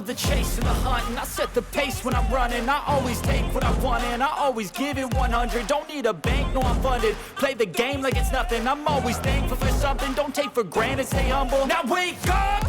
love the chase and the hunt, and I set the pace when I'm running. I always take what I want, and I always give it 100. Don't need a bank, no, I'm funded. Play the game like it's nothing. I'm always thankful for something. Don't take for granted, stay humble. Now wake up!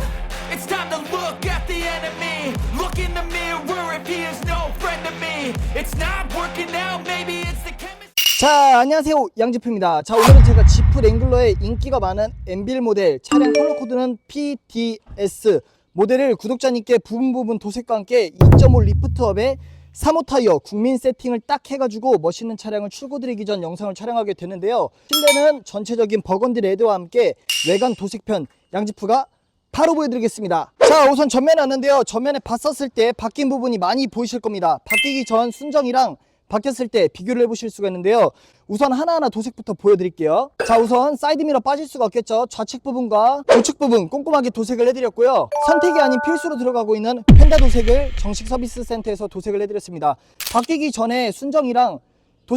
It's time to look at the enemy. Look in the mirror if he is no friend to me. It's not working out, maybe it's the chemistry. 자 안녕하세요 양지프입니다 자 오늘은 제가 지프 랭글러의 인기가 많은 엔빌 모델 차량 컬러 코드는 PDS 모델을 구독자님께 부분 부분 도색과 함께 2.5 리프트업에 3호 타이어 국민 세팅을 딱 해가지고 멋있는 차량을 출고드리기 전 영상을 촬영하게 됐는데요. 실내는 전체적인 버건디 레드와 함께 외관 도색편 양지프가 바로 보여드리겠습니다. 자 우선 전면에 왔는데요. 전면에 봤었을 때 바뀐 부분이 많이 보이실 겁니다. 바뀌기 전 순정이랑 바뀌었을 때 비교를 해보실 수가 있는데요. 우선 하나하나 도색부터 보여드릴게요. 자 우선 사이드미러 빠질 수가 없겠죠. 좌측 부분과 우측 부분 꼼꼼하게 도색을 해드렸고요. 선택이 아닌 필수로 들어가고 있는 펜다 도색을 정식 서비스 센터에서 도색을 해드렸습니다. 바뀌기 전에 순정이랑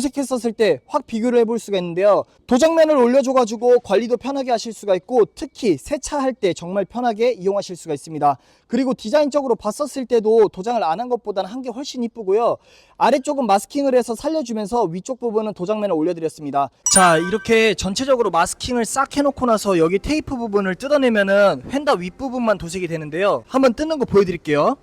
도색했었을 때 확 비교를 해볼 수가 있는데요. 도장면을 올려줘가지고 관리도 편하게 하실 수가 있고 특히 세차할 때 정말 편하게 이용하실 수가 있습니다. 그리고 디자인적으로 봤었을 때도 도장을 안 한 것보다는 한 게 훨씬 이쁘고요. 아래쪽은 마스킹을 해서 살려주면서 위쪽 부분은 도장면을 올려드렸습니다. 자 이렇게 전체적으로 마스킹을 싹 해놓고 나서 여기 테이프 부분을 뜯어내면은 휀다 윗부분만 도색이 되는데요. 한번 뜯는 거 보여드릴게요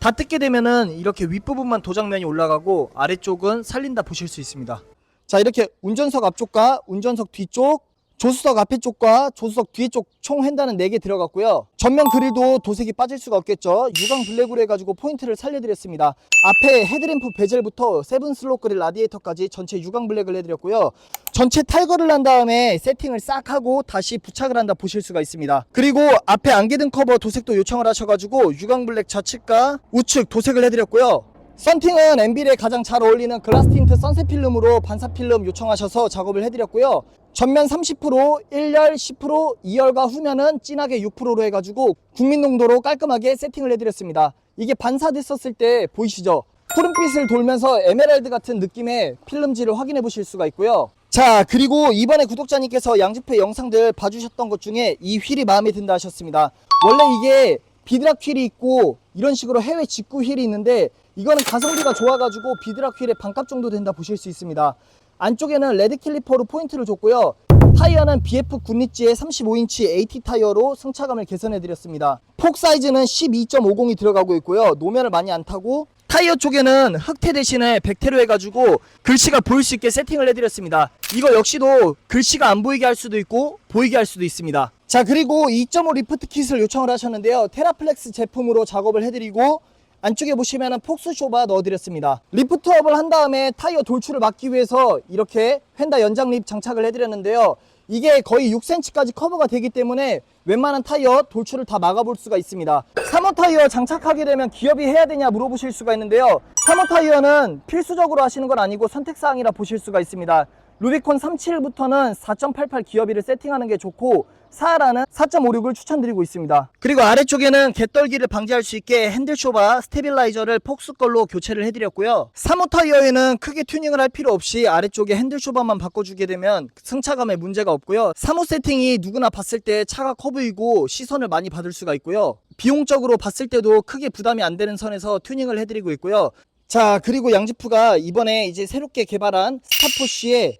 다 뜯게 되면은 이렇게 윗부분만 도장면이 올라가고 아래쪽은 살린다 보실 수 있습니다. 자 이렇게 운전석 앞쪽과 운전석 뒤쪽 조수석 앞에 쪽과 조수석 뒤에 쪽총 횡단은 4개 들어갔고요. 전면 그릴도 도색이 빠질 수가 없겠죠. 유광 블랙으로 해가지고 포인트를 살려드렸습니다. 앞에 헤드램프 베젤부터 세븐 슬롯 그릴 라디에이터까지 전체 유광 블랙을 해드렸고요. 전체 탈거를 한 다음에 세팅을 싹 하고 다시 부착을 한다 보실 수가 있습니다. 그리고 앞에 안개등 커버 도색도 요청을 하셔가지고 유광 블랙 좌측과 우측 도색을 해드렸고요. 썬팅은 엠빌에 가장 잘 어울리는 글라스 틴트 선셋 필름으로 반사 필름 요청하셔서 작업을 해드렸고요. 전면 30%, 1열 10%, 2열과 후면은 진하게 6%로 해가지고 국민 농도로 깔끔하게 세팅을 해드렸습니다. 이게 반사됐었을 때 보이시죠? 푸른빛을 돌면서 에메랄드 같은 느낌의 필름지를 확인해 보실 수가 있고요. 자 그리고 이번에 구독자님께서 양지페 영상들 봐주셨던 것 중에 이 휠이 마음에 든다 하셨습니다. 원래 이게 비드락 휠이 있고 이런 식으로 해외 직구 휠이 있는데 이거는 가성비가 좋아가지고 비드락 휠의 반값 정도 된다 보실 수 있습니다. 안쪽에는 레드 캘리퍼로 포인트를 줬고요. 타이어는 BF 굿리지의 35인치 AT 타이어로 승차감을 개선해 드렸습니다. 폭 사이즈는 12.50이 들어가고 있고요. 노면을 많이 안 타고 타이어 쪽에는 흑태 대신에 백태로 해가지고 글씨가 보일 수 있게 세팅을 해드렸습니다. 이거 역시도 글씨가 안 보이게 할 수도 있고 보이게 할 수도 있습니다. 자 그리고 2.5 리프트 킷을 요청을 하셨는데요. 테라플렉스 제품으로 작업을 해드리고 안쪽에 보시면은 폭스 쇼바 넣어드렸습니다. 리프트업을 한 다음에 타이어 돌출을 막기 위해서 이렇게 휀다 연장 립 장착을 해드렸는데요. 이게 거의 6cm까지 커버가 되기 때문에 웬만한 타이어 돌출을 다 막아볼 수가 있습니다. 3호 타이어 장착하게 되면 기업이 해야 되냐 물어보실 수가 있는데요. 3호 타이어는 필수적으로 하시는 건 아니고 선택사항이라 보실 수가 있습니다. 루비콘 37부터는 4.88 기어비를 세팅하는 게 좋고 사하라는 4.56을 추천드리고 있습니다. 그리고 아래쪽에는 개떨기를 방지할 수 있게 핸들쇼바 스테빌라이저를 폭스 걸로 교체를 해드렸고요. 3호 타이어에는 크게 튜닝을 할 필요 없이 아래쪽에 핸들쇼바만 바꿔주게 되면 승차감에 문제가 없고요. 3호 세팅이 누구나 봤을 때 차가 커 보이고 시선을 많이 받을 수가 있고요. 비용적으로 봤을 때도 크게 부담이 안 되는 선에서 튜닝을 해드리고 있고요. 자 그리고 양지프가 이번에 이제 새롭게 개발한 스타포쉬에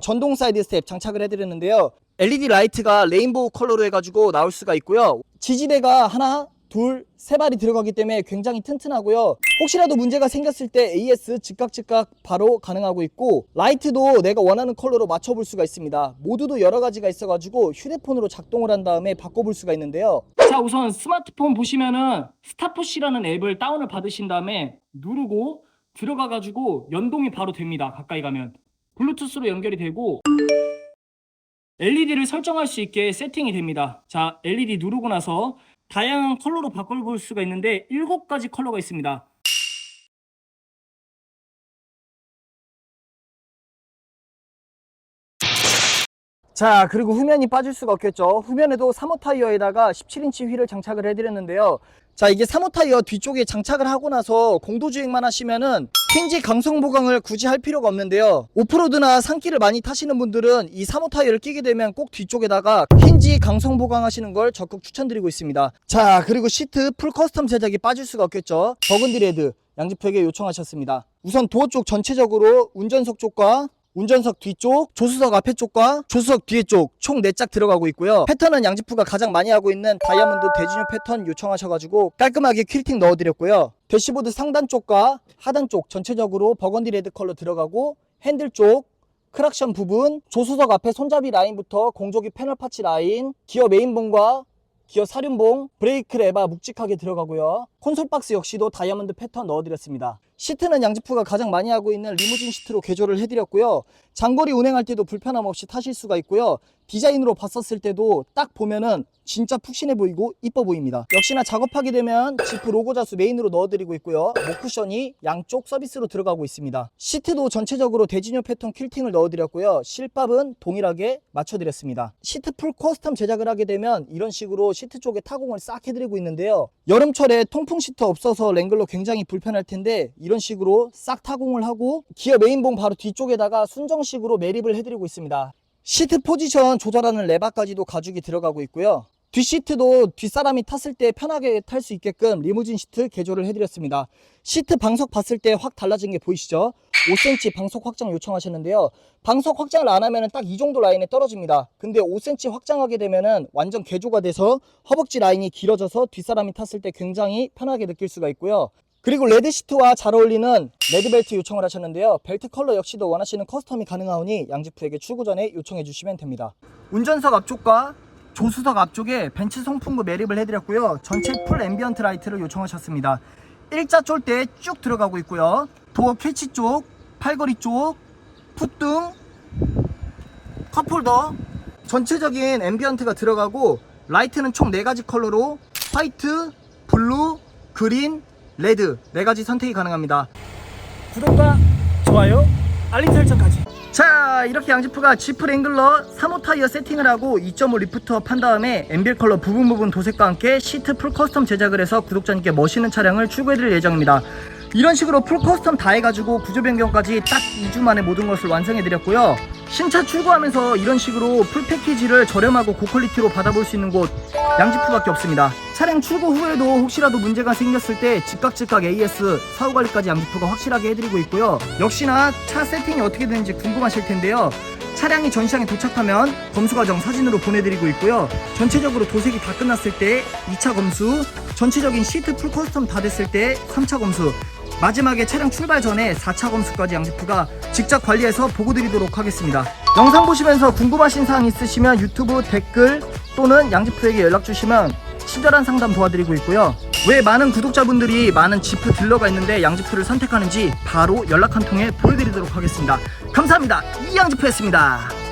전동 사이드 스텝 장착을 해드렸는데요. LED 라이트가 레인보우 컬러로 해가지고 나올 수가 있고요. 지지대가 하나, 둘, 세 발이 들어가기 때문에 굉장히 튼튼하고요. 혹시라도 문제가 생겼을 때 AS 즉각 즉각 바로 가능하고 있고 라이트도 내가 원하는 컬러로 맞춰볼 수가 있습니다. 모두도 여러 가지가 있어가지고 휴대폰으로 작동을 한 다음에 바꿔볼 수가 있는데요. 자 우선 스마트폰 보시면은 스타푸시라는 앱을 다운을 받으신 다음에 누르고 들어가 가지고 연동이 바로 됩니다 가까이 가면 블루투스로 연결이 되고 LED를 설정할 수 있게 세팅이 됩니다 자 LED 누르고 나서 다양한 컬러로 바꿔볼 수가 있는데 7가지 컬러가 있습니다 자, 그리고 후면이 빠질 수가 없겠죠. 후면에도 3호 타이어에다가 17인치 휠을 장착을 해드렸는데요. 자, 이게 3호 타이어 뒤쪽에 장착을 하고 나서 공도주행만 하시면은 힌지 강성 보강을 굳이 할 필요가 없는데요. 오프로드나 산길을 많이 타시는 분들은 이 3호 타이어를 끼게 되면 꼭 뒤쪽에다가 힌지 강성 보강 하시는 걸 적극 추천드리고 있습니다. 자, 그리고 시트 풀 커스텀 제작이 빠질 수가 없겠죠. 버건디 레드 양지표에게 요청하셨습니다. 우선 도어 쪽 전체적으로 운전석 쪽과 운전석 뒤쪽, 조수석 앞에 쪽과 조수석 뒤에 쪽 총 4짝 들어가고 있고요. 패턴은 양지프가 가장 많이 하고 있는 다이아몬드 대진유 패턴 요청하셔가지고 깔끔하게 퀼팅 넣어드렸고요. 대시보드 상단 쪽과 하단 쪽 전체적으로 버건디 레드 컬러 들어가고 핸들 쪽 크락션 부분, 조수석 앞에 손잡이 라인부터 공조기 패널 파츠 라인, 기어 메인봉과 기어 사륜봉, 브레이크 레바 묵직하게 들어가고요. 콘솔 박스 역시도 다이아몬드 패턴 넣어드렸습니다. 시트는 양지프가 가장 많이 하고 있는 리무진 시트로 개조를 해드렸고요. 장거리 운행할 때도 불편함 없이 타실 수가 있고요. 디자인으로 봤었을 때도 딱 보면은 진짜 푹신해 보이고 이뻐 보입니다. 역시나 작업하게 되면 지프 로고 자수 메인으로 넣어드리고 있고요. 목 쿠션이 양쪽 서비스로 들어가고 있습니다. 시트도 전체적으로 대진유 패턴 퀼팅을 넣어드렸고요. 실밥은 동일하게 맞춰드렸습니다. 시트 풀 커스텀 제작을 하게 되면 이런 식으로 시트 쪽에 타공을 싹 해드리고 있는데요. 여름철에 통풍 시트 없어서 랭글러 굉장히 불편할 텐데 이런 식으로 싹 타공을 하고 기어 메인봉 바로 뒤쪽에다가 순정식으로 매립을 해드리고 있습니다. 시트 포지션 조절하는 레바까지도 가죽이 들어가고 있고요. 뒷시트도 뒷사람이 탔을 때 편하게 탈 수 있게끔 리무진 시트 개조를 해드렸습니다. 시트 방석 봤을 때 확 달라진 게 보이시죠? 5cm 방석 확장 요청하셨는데요. 방석 확장을 안 하면 딱 이 정도 라인에 떨어집니다. 근데 5cm 확장하게 되면은 완전 개조가 돼서 허벅지 라인이 길어져서 뒷사람이 탔을 때 굉장히 편하게 느낄 수가 있고요. 그리고 레드 시트와 잘 어울리는 레드 벨트 요청을 하셨는데요. 벨트 컬러 역시도 원하시는 커스텀이 가능하오니 양지프에게 출고 전에 요청해 주시면 됩니다. 운전석 앞쪽과 조수석 앞쪽에 벤츠 송풍구 매립을 해드렸고요. 전체 풀 앰비언트 라이트를 요청하셨습니다. 일자 쫄대 쭉 들어가고 있고요. 도어 캐치 쪽, 팔걸이 쪽, 풋등, 컵홀더 전체적인 앰비언트가 들어가고 라이트는 총 4가지 컬러로 화이트, 블루, 그린, 레드 4가지 선택이 가능합니다. 구독과 좋아요, 알림 설정까지. 자 이렇게 양지프가 지프 랭글러 3호 타이어 세팅을 하고 2.5 리프트업 한 다음에 엠빌 컬러 부분 부분 도색과 함께 시트 풀 커스텀 제작을 해서 구독자님께 멋있는 차량을 출고해드릴 예정입니다 이런 식으로 풀 커스텀 다 해가지고 구조 변경까지 딱 2주 만에 모든 것을 완성해드렸고요 신차 출고하면서 이런 식으로 풀 패키지를 저렴하고 고퀄리티로 받아볼 수 있는 곳 양지프밖에 없습니다 차량 출고 후에도 혹시라도 문제가 생겼을 때 즉각 즉각 AS 사후 관리까지 양지프가 확실하게 해드리고 있고요. 역시나 차 세팅이 어떻게 되는지 궁금하실 텐데요. 차량이 전시장에 도착하면 검수 과정 사진으로 보내드리고 있고요. 전체적으로 도색이 다 끝났을 때 2차 검수, 전체적인 시트 풀 커스텀 다 됐을 때 3차 검수, 마지막에 차량 출발 전에 4차 검수까지 양지프가 직접 관리해서 보고 드리도록 하겠습니다. 영상 보시면서 궁금하신 사항 있으시면 유튜브 댓글 또는 양지프에게 연락 주시면 친절한 상담 도와드리고 있고요. 왜 많은 구독자분들이 많은 지프 딜러가 있는데 양지프를 선택하는지 바로 연락 한 통에 보여드리도록 하겠습니다. 감사합니다. 이양지프였습니다.